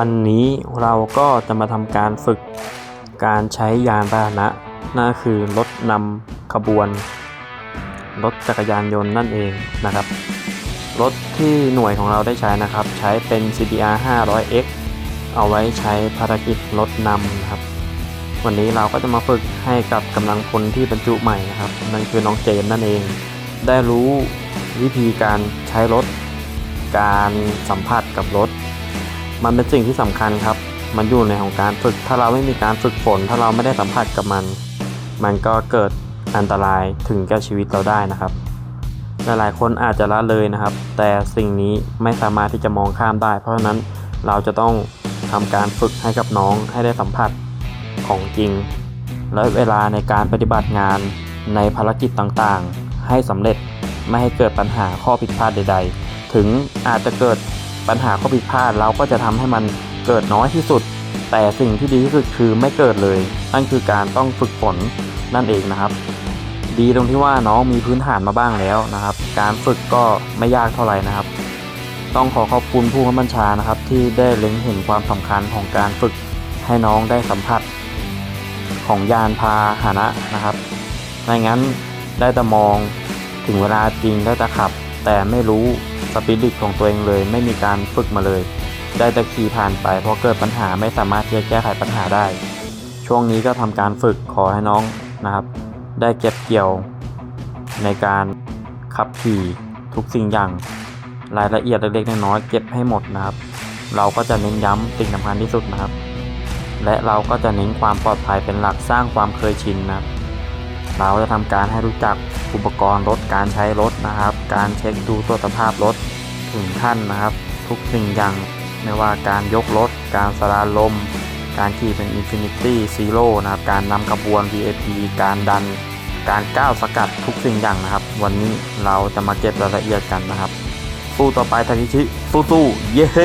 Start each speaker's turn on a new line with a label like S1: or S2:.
S1: วันนี้เราก็จะมาทำการฝึกการใช้ยานพาหนะนั่นคือรถนำขบวน รถจักรยานยนต์นั่นเองนะครับ รถที่หน่วยของเราได้ใช้นะครับ ใช้เป็น CBR 500X เอาไว้ใช้ภารกิจรถนำนะครับ วันนี้เราก็จะมาฝึกให้กับกำลังพลที่บรรจุใหม่นะครับนั่นคือน้องเจมนั่นเอง ได้รู้วิธีการใช้รถ การสัมผัสกับรถ มันเป็นสิ่งที่สำคัญครับ มันอยู่ในของการฝึก ถ้าเราไม่มีการฝึกฝน ถ้าเราไม่ได้สัมผัสกับมัน มันก็เกิดอันตรายถึงแก่ชีวิตเราได้นะครับ หลายๆคนอาจจะละเลยนะครับ แต่สิ่งนี้ไม่สามารถที่จะมองข้ามได้ เพราะฉะนั้นเราจะต้องทำการฝึกให้กับน้องให้ได้สัมผัสของจริง และเวลาในการปฏิบัติงานในภารกิจต่างๆ ให้สำเร็จไม่ให้เกิดปัญหาข้อผิดพลาดใด ๆ ถึงอาจจะเกิด ปัญหาข้อผิดพลาดเราก็จะทำให้มันเกิดน้อยที่สุด แต่สิ่งที่ดีที่สุดคือไม่เกิดเลย นั่นคือการต้องฝึกฝนนั่นเองนะครับ ดีตรงที่ว่าน้องมีพื้นฐานมาบ้างแล้วนะครับ การฝึกก็ไม่ยากเท่าไหร่นะครับ ต้องขอขอบคุณผู้บัญชานะครับ ที่ได้เล็งเห็นความสำคัญของการฝึกให้น้องได้สัมผัส ของยานพาหนะนะครับไม่งั้นได้แต่มองถึงเวลาจริงได้แต่ขับ แต่ไม่รู้ ปิริตของตัวเองเลย ไม่มีการฝึกมาเลย ได้แต่ขี่ผ่านไปเพราะเกิดปัญหาไม่สามารถที่จะแก้ไขปัญหาได้ ช่วงนี้ก็ทำการฝึกขอให้น้องนะครับ ได้เก็บเกี่ยวในการขับขี่ทุกสิ่งอย่าง รายละเอียดเล็กๆน้อยๆเก็บให้หมดนะครับ เราก็จะเน้นย้ำสิ่งสำคัญที่สุดนะครับ และเราก็จะเน้นความปลอดภัยเป็นหลักสร้างความเคยชินนะครับเราจะทำการให้รู้จัก อุปกรณ์รถการใช้รถนะครับ การเช็คดูตรวสภาพรถถึงขั้นนะครับ ทุกสิ่งอย่างไม่ว่าการยกรถ การสลาลม การขี่เป็น Infinity Zero นะครับ การนำขบวน VIP การดัน การก้าวสกัดทุกสิ่งอย่างนะครับ วันนี้เราจะมาเก็บรายละเอียดกันนะครับ สู้ต่อไปทาคิชิสู้ๆเย้